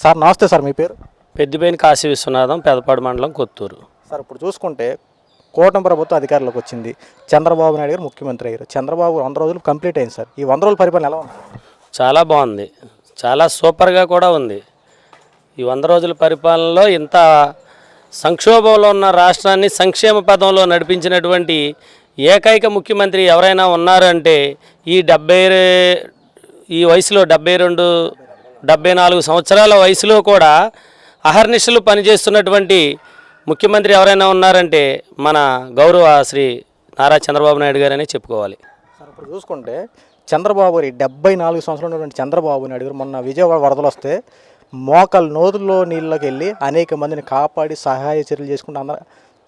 Sir నమస్తే sir మీ పేరు? పెద్దిపేని కాశీ విశ్వనాథం పెదపాడు మండలం కొత్తూరు. సార్ ఇప్పుడు చూసుకుంటే కూటమి ప్రభుత్వం అధికారంలోకి వచ్చింది. చంద్రబాబు నాయుడు గారు ముఖ్యమంత్రి అయ్యారు. చంద్రబాబు వంద రోజులు కంప్లీట్ అయింది సార్. ఈ వంద రోజుల పరిపాలన ఎలా ఉంది? చాలా బాగుంది. చాలా సూపర్గా కూడా ఉంది. ఈ వంద రోజుల పరిపాలనలో ఇంత సంక్షోభంలో ఉన్న రాష్ట్రాన్ని సంక్షేమ పదంలో నడిపించినటువంటి ఏకైక ముఖ్యమంత్రి ఎవరైనా ఉన్నారంటే ఈ డెబ్బై ఈ వయసులో డెబ్బై రెండు డెబ్బై నాలుగు సంవత్సరాల వయసులో కూడా అహర్నిశలు పనిచేస్తున్నటువంటి ముఖ్యమంత్రి ఎవరైనా ఉన్నారంటే మన గౌరవ శ్రీ నారా చంద్రబాబు నాయుడు గారని చెప్పుకోవాలి. ఇప్పుడు చూసుకుంటే చంద్రబాబు డెబ్బై నాలుగు సంవత్సరాలు ఉన్నటువంటి చంద్రబాబు నాయుడు గారు మొన్న విజయవాడ వరదలు వస్తే మోకాలు నోదుల్లో నీళ్ళకి వెళ్ళి అనేక మందిని కాపాడి సహాయ చర్యలు చేసుకుంటూ అందరూ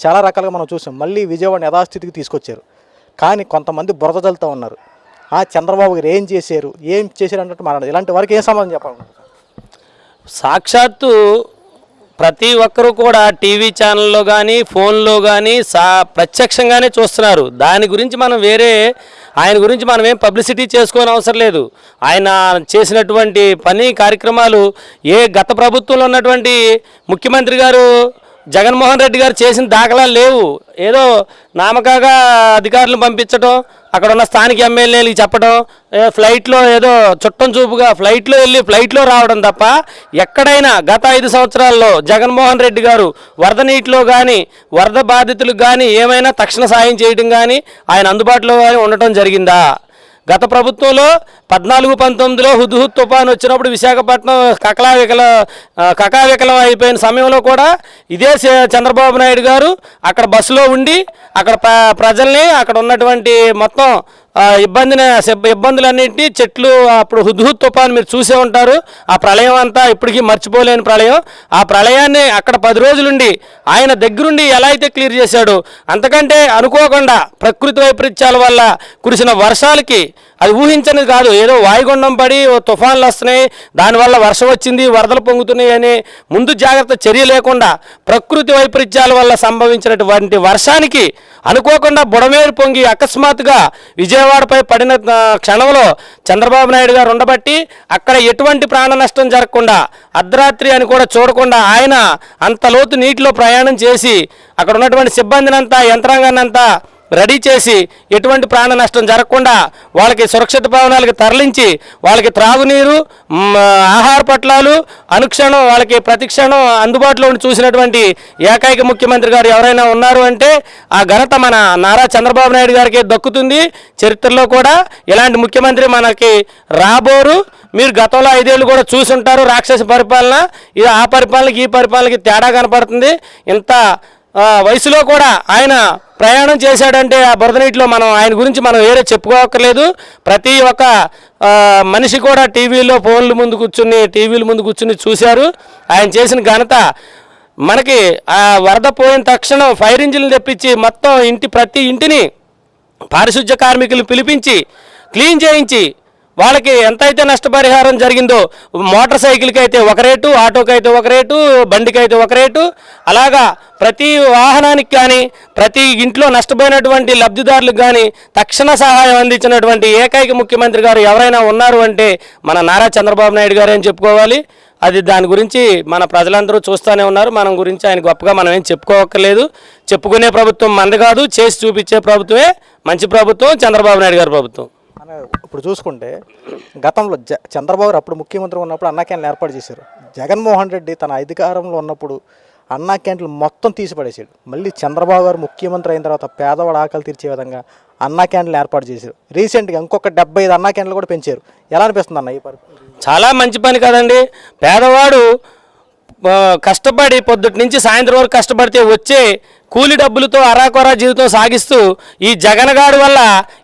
చాలా రకాలుగా మనం చూసాం. మళ్ళీ విజయవాడ యథాస్థితికి తీసుకొచ్చారు. కానీ కొంతమంది బురద చల్లుతూ ఉన్నారు. చంద్రబాబు గారు ఏం చేశారు? ఏం చేశారు అన్నట్టు మాట్లాడారు. ఇలాంటి వారికి ఏం సమాధానం చెప్పాలి? సాక్షాత్తు ప్రతి ఒక్కరూ కూడా టీవీ ఛానల్లో కానీ ఫోన్లో కానీ సా ప్రత్యక్షంగానే చూస్తున్నారు. దాని గురించి మనం వేరే ఆయన గురించి మనం ఏం పబ్లిసిటీ చేసుకోని అవసరం లేదు. ఆయన చేసినటువంటి పని కార్యక్రమాలు ఏ గత ప్రభుత్వంలో ఉన్నటువంటి ముఖ్యమంత్రి గారు జగన్మోహన్ రెడ్డి గారు చేసిన దాఖలాలు లేవు. ఏదో నామకాగా అధికారులు పంపించడం అక్కడ ఉన్న స్థానిక ఎమ్మెల్యేలకి చెప్పడం ఫ్లైట్లో ఏదో చుట్టం చూపుగా ఫ్లైట్లో వెళ్ళి ఫ్లైట్లో రావడం తప్ప ఎక్కడైనా గత ఐదు సంవత్సరాల్లో జగన్మోహన్ రెడ్డి గారు వరద నీటిలో కానీ వరద బాధితులకు కానీ ఏమైనా తక్షణ సాయం చేయడం కానీ ఆయన అందుబాటులో కానీ ఉండటం జరిగిందా? గత ప్రభుత్వంలో పద్నాలుగు పంతొమ్మిదిలో హుద్హుద్ తుఫాన్ వచ్చినప్పుడు విశాఖపట్నం కకలావికల కకావికలం అయిపోయిన సమయంలో కూడా ఇదే చంద్రబాబు నాయుడు గారు అక్కడ బస్సులో ఉండి అక్కడ ప్రజల్ని అక్కడ ఉన్నటువంటి మొత్తం ఇబ్బందిని ఇబ్బందులన్నింటినీ చెట్లు అప్పుడు హుద్హుద్ తుఫాన్ మీరు చూసే ఉంటారు. ఆ ప్రళయం అంతా ఇప్పటికీ మర్చిపోలేని ప్రళయం. ఆ ప్రళయాన్ని అక్కడ పది రోజులుండి ఆయన దగ్గరుండి ఎలా అయితే క్లియర్ చేశాడు అంతకంటే అనుకోకుండా ప్రకృతి వైపరీత్యాల వల్ల కురిసిన వర్షాలకి అది ఊహించనిది కాదు. ఏదో వాయుగుండం పడి ఓ తుఫాన్లు వస్తున్నాయి. దానివల్ల వర్షం వచ్చింది వరదలు పొంగుతున్నాయి అని ముందు జాగ్రత్త చర్య లేకుండా ప్రకృతి వైపరీత్యాల వల్ల సంభవించినటువంటి వర్షానికి అనుకోకుండా బుడమేరు పొంగి అకస్మాత్తుగా విజయవాడపై పడిన క్షణంలో చంద్రబాబు నాయుడు గారు ఉండబట్టి అక్కడ ఎటువంటి ప్రాణ నష్టం జరగకుండా అర్ధరాత్రి అని కూడా చూడకుండా ఆయన అంత లోతు నీటిలో ప్రయాణం చేసి అక్కడ ఉన్నటువంటి సిబ్బందినంతా యంత్రాంగాన్నంతా రెడీ చేసి ఎటువంటి ప్రాణ నష్టం జరగకుండా వాళ్ళకి సురక్షిత భవనాలకి తరలించి వాళ్ళకి త్రాగునీరు ఆహార పట్లాలు అనుక్షణం వాళ్ళకి ప్రతిక్షణం అందుబాటులో ఉండి చూసినటువంటి ఏకైక ముఖ్యమంత్రి గారు ఎవరైనా ఉన్నారు అంటే ఆ ఘనత మన నారా చంద్రబాబు నాయుడు గారికి దక్కుతుంది. చరిత్రలో కూడా ఇలాంటి ముఖ్యమంత్రి మనకి రాబోరు. మీరు గతంలో ఐదేళ్ళు కూడా చూసుంటారు రాక్షస పరిపాలన. ఇది ఆ పరిపాలనకి ఈ పరిపాలనకి తేడా కనపడుతుంది. ఇంత వయసులో కూడా ఆయన ప్రయాణం చేశాడంటే ఆ బురద నీటిలో మనం ఆయన గురించి మనం వేరే చెప్పుకోకర్లేదు. ప్రతి ఒక్క మనిషి కూడా టీవీలో ఫోన్ల ముందు కూర్చుని టీవీల ముందు కూర్చుని చూశారు. ఆయన చేసిన ఘనత మనకి ఆ వరద పోయిన తక్షణం ఫైర్ ఇంజిన్లు తెప్పించి మొత్తం ఇంటి ప్రతి ఇంటిని పారిశుధ్య కార్మికులు పిలిపించి క్లీన్ చేయించి వాళ్ళకి ఎంతైతే నష్టపరిహారం జరిగిందో మోటార్ సైకిల్కి అయితే ఒక రేటు ఆటోకి అయితే ఒక రేటు బండికి అయితే ఒక రేటు అలాగా ప్రతి వాహనానికి కానీ ప్రతి ఇంట్లో నష్టపోయినటువంటి లబ్ధిదారులకు కానీ తక్షణ సహాయం అందించినటువంటి ఏకైక ముఖ్యమంత్రి గారు ఎవరైనా ఉన్నారు అంటే మన నారా చంద్రబాబు నాయుడు గారు అని చెప్పుకోవాలి. అది దాని గురించి మన ప్రజలందరూ చూస్తూనే ఉన్నారు. మనం గురించి ఆయన గొప్పగా మనం ఏం చెప్పుకోవక్కర్లేదు చెప్పుకునే ప్రభుత్వం మంది కాదు చేసి చూపించే ప్రభుత్వమే మంచి ప్రభుత్వం చంద్రబాబు నాయుడు గారి ప్రభుత్వం. ఇప్పుడు చూసుకుంటే గతంలో జ చంద్రబాబు అప్పుడు ముఖ్యమంత్రి ఉన్నప్పుడు అన్నా క్యాంట్లు ఏర్పాటు చేశారు. జగన్మోహన్ రెడ్డి తన అధికారంలో ఉన్నప్పుడు అన్నా క్యాంట్లు మొత్తం తీసిపడేసాడు మళ్ళీ చంద్రబాబు గారు ముఖ్యమంత్రి అయిన తర్వాత పేదవాడు ఆకలి తీర్చే విధంగా అన్నా క్యాంట్లు ఏర్పాటు చేశారు. రీసెంట్గా ఇంకొక డెబ్బై ఐదు అన్నా క్యాంట్లు కూడా పెంచారు. ఎలా అనిపిస్తుంది అన్న ఈ పరి చాలా మంచి పని కదండి. పేదవాడు కష్టపడి పొద్దుటి నుంచి సాయంత్రం వరకు కష్టపడితే వచ్చే కూలి డబ్బులతో అరాకొరా జీవితం సాగిస్తూ ఈ జగన్గాడి వల్ల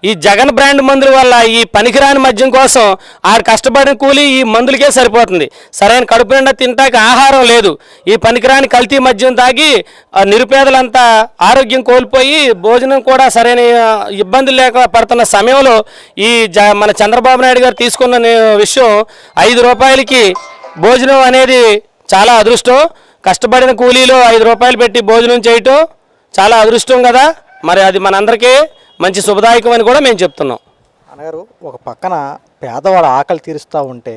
ఈ జగన్ బ్రాండ్ మందుల వల్ల ఈ పనికిరాని మద్యం కోసం ఆడు కష్టపడిన కూలి ఈ మందులకే సరిపోతుంది. సరైన కడుపు నిండా తింటాక ఆహారం లేదు. ఈ పనికిరాని కల్తీ మద్యం తాగి నిరుపేదలంతా ఆరోగ్యం కోల్పోయి భోజనం కూడా సరైన ఇబ్బందులు లేక పడుతున్న సమయంలో ఈ జ మన చంద్రబాబు నాయుడు గారు తీసుకున్న విషయం ఐదు రూపాయలకి భోజనం అనేది చాలా అదృష్టం. కష్టపడిన కూలీలో ఐదు రూపాయలు పెట్టి భోజనం చేయటం చాలా అదృష్టం కదా. మరి అది మనందరికీ మంచి శుభదాయకం అని కూడా మేము చెప్తున్నాం. అన్నగారు ఒక పక్కన పేదవాడు ఆకలి తీరుస్తూ ఉంటే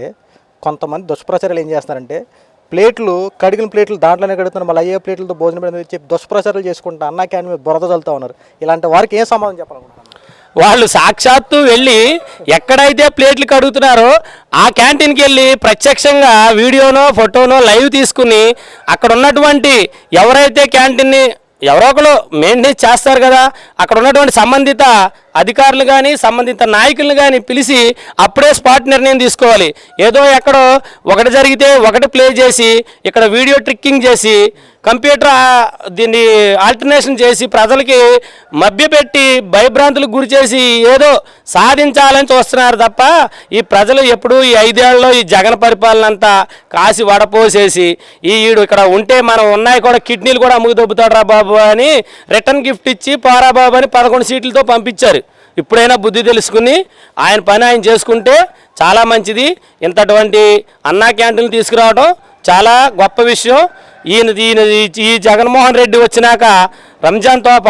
కొంతమంది దుష్ప్రచారాలు ఏం చేస్తారంటే ప్లేట్లు కడిగిన ప్లేట్లు దాంట్లోనే కడుగుతున్నారు మళ్ళీ అయ్యే ప్లేట్లతో భోజనం పెడుతుంది చెప్పి దుష్ప్రచారాలు చేసుకుంటా అన్న క్యాన్ మీద బురద చల్లుతూ ఉన్నారు. ఇలాంటి వారికి ఏం సమాధానం చెప్పాలనుకుంటున్నారు? వాళ్ళు సాక్షాత్తు వెళ్ళి ఎక్కడైతే ప్లేట్లు కడుగుతున్నారో ఆ క్యాంటీన్కి వెళ్ళి ప్రత్యక్షంగా వీడియోనో ఫోటోనో లైవ్ తీసుకుని అక్కడ ఉన్నటువంటి ఎవరైతే క్యాంటీన్ని ఎవరో ఒకరు మెయింటెనెన్స్ చేస్తారు కదా అక్కడ ఉన్నటువంటి సంబంధిత అధికారులు కానీ సంబంధిత నాయకులను కానీ పిలిచి అప్పుడే స్పాట్ నిర్ణయం తీసుకోవాలి. ఏదో ఎక్కడో ఒకటి జరిగితే ఒకటి ప్లే చేసి ఇక్కడ వీడియో ట్రిక్కింగ్ చేసి కంప్యూటర్ దీన్ని ఆల్టర్నేషన్ చేసి ప్రజలకి మభ్యపెట్టి భయభ్రాంతులకు గురి చేసి ఏదో సాధించాలని చూస్తున్నారు తప్ప ఈ ప్రజలు ఎప్పుడు ఈ ఐదేళ్ళలో ఈ జగన్ పరిపాలన అంతా కాసి వడపోసేసి ఈ ఈడు ఇక్కడ ఉంటే మనం ఉన్నాయి కూడా కిడ్నీలు కూడా అమ్ముకు దొబ్బుతాడు రా బాబు అని రిటర్న్ గిఫ్ట్ ఇచ్చి పారా బాబు అని పదకొండు సీట్లతో పంపించారు. ఇప్పుడైనా బుద్ధి తెలుసుకుని ఆయన పని ఆయన చేసుకుంటే చాలా మంచిది. ఇంతటువంటి అన్నా క్యాంటీన్లు తీసుకురావడం చాలా గొప్ప విషయం. ఈయన ఈయన ఈ- జగన్మోహన్ రెడ్డి వచ్చినాక రంజాన్ తోప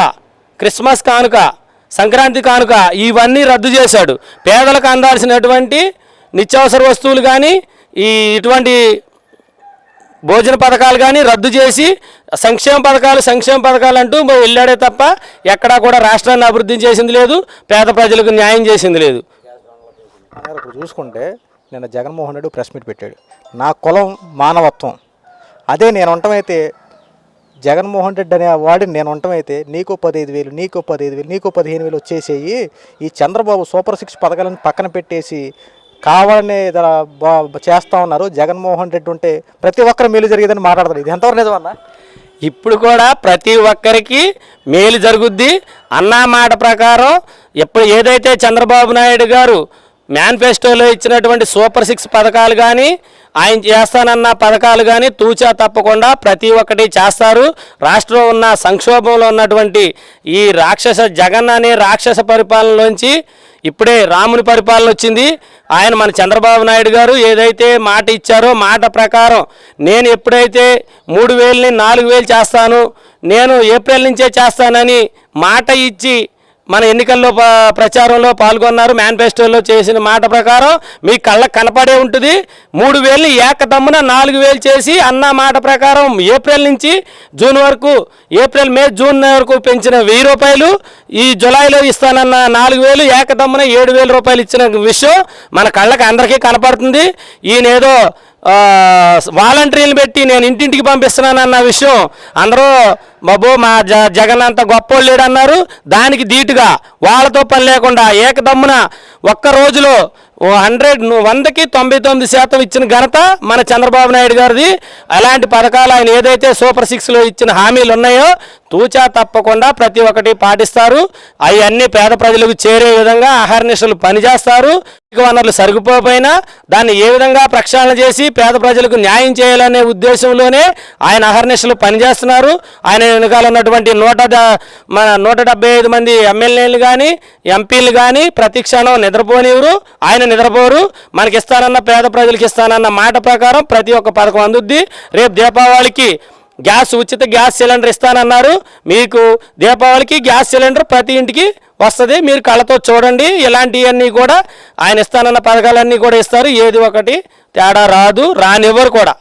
క్రిస్మస్ కానుక సంక్రాంతి కానుక ఇవన్నీ రద్దు చేశాడు. పేదలకు అందాల్సినటువంటి నిత్యావసర వస్తువులు కానీ ఈ ఇటువంటి భోజన పథకాలు కానీ రద్దు చేసి సంక్షేమ పథకాలు సంక్షేమ పథకాలు అంటూ వెళ్ళాడే తప్ప ఎక్కడా కూడా రాష్ట్రాన్ని అభివృద్ధి చేసింది లేదు పేద ప్రజలకు న్యాయం చేసింది లేదు. ఇప్పుడు చూసుకుంటే నిన్న జగన్మోహన్ రెడ్డి ప్రెస్ మీట్ పెట్టాడు. నా కులం మానవత్వం. అదే నేను ఉండటమైతే జగన్మోహన్ రెడ్డి అనే వాడిని నేను ఉండటమైతే నీకు పదహైదు వేలు నీకు పదహైదు వేలు నీకు పదిహేను వేలు వచ్చేసేయి. ఈ చంద్రబాబు సూపర్ సిక్స్ పథకాలను పక్కన పెట్టేసి కావాలని చేస్తూ ఉన్నారు. జగన్మోహన్ రెడ్డి ఉంటే ప్రతి ఒక్కరు మేలు జరిగేదని మాట్లాడతారు ఇది ఎంతవరకు నిజమన్నా ఇప్పుడు కూడా ప్రతి ఒక్కరికి మేలు జరుగుద్ది. అన్న మాట ప్రకారం ఎప్పుడు ఏదైతే చంద్రబాబు నాయుడు గారు మేనిఫెస్టోలో ఇచ్చినటువంటి సూపర్ సిక్స్ పథకాలు కానీ ఆయన చేస్తానన్న పథకాలు కానీ తూచా తప్పకుండా ప్రతి ఒక్కటి చేస్తారు. రాష్ట్రంలో ఉన్న సంక్షోభంలో ఉన్నటువంటి ఈ రాక్షస జగన్ అనే రాక్షస పరిపాలనలోంచి ఇప్పుడే రాముని పరిపాలన వచ్చింది. ఆయన మన చంద్రబాబు నాయుడు గారు ఏదైతే మాట ఇచ్చారో మాట ప్రకారం నేను ఎప్పుడైతే మూడు వేలని నాలుగు వేలు చేస్తాను నేను ఏప్రిల్ నుంచే చేస్తానని మాట ఇచ్చి మన ఎన్నికల్లో ప్రచారంలో పాల్గొన్నారు మేనిఫెస్టోలో చేసిన మాట ప్రకారం మీ కళ్ళకు కనపడే ఉంటుంది. మూడు వేలు ఏకదమ్మున నాలుగు వేలు చేసి అన్న మాట ప్రకారం ఏప్రిల్ నుంచి జూన్ వరకు ఏప్రిల్ మే జూన్ వరకు పెంచిన వెయ్యి రూపాయలు ఈ జులైలో ఇస్తానన్న నాలుగు వేలు ఏకదమ్మున ఏడు వేల రూపాయలు ఇచ్చిన విషయం మన కళ్ళకు అందరికీ కనపడుతుంది. ఈయన ఏదో వాలంటీర్లు పెట్టి నేను ఇంటింటికి పంపిస్తున్నానన్న విషయం. అందరూ బాబు మా జ జగన్ అంత గొప్పోళ్ళు లేడన్నారు. దానికి ధీటుగా. వాళ్ళతో పని లేకుండా ఏకదమ్మున ఒక్క రోజులో ఓ హండ్రెడ్ వందకి తొంభై తొమ్మిది శాతం ఇచ్చిన ఘనత మన చంద్రబాబు నాయుడు గారిది. అలాంటి పథకాలు ఆయన ఏదైతే సూపర్ సిక్స్లో ఇచ్చిన హామీలు ఉన్నాయో తూచా తప్పకుండా ప్రతి ఒక్కటి పాటిస్తారు. అవన్నీ పేద ప్రజలకు చేరే విధంగా ఆహారనిశలు పనిచేస్తారు. వనరులు సరిగిపోపోయినా దాన్ని ఏ విధంగా ప్రక్షాళన చేసి పేద ప్రజలకు న్యాయం చేయాలనే ఉద్దేశంలోనే ఆయన అహర్నిశలు పనిచేస్తున్నారు. ఆయన వెనకాల ఉన్నటువంటి నూట మన నూట ఐదు మంది ఎమ్మెల్యేలు కానీ ఎంపీలు కానీ ప్రతి క్షణం నిద్రపోనివ్వరు. ఆయన నిద్రపోరు. మనకి ఇస్తానన్న పేద ప్రజలకు ఇస్తానన్న మాట ప్రకారం ప్రతి ఒక్క పథకం అందుద్ది. రేపు దీపావళికి గ్యాస్ ఉచిత గ్యాస్ సిలిండర్ ఇస్తానన్నారు. మీకు దీపావళికి గ్యాస్ సిలిండర్ ప్రతి ఇంటికి వస్తుంది. మీరు కళ్ళతో చూడండి. ఇలాంటివన్నీ కూడా ఆయన ఇస్తానన్న పథకాలన్నీ కూడా ఇస్తారు. ఏది ఒకటి తేడా రాదు రానివ్వరు కూడా.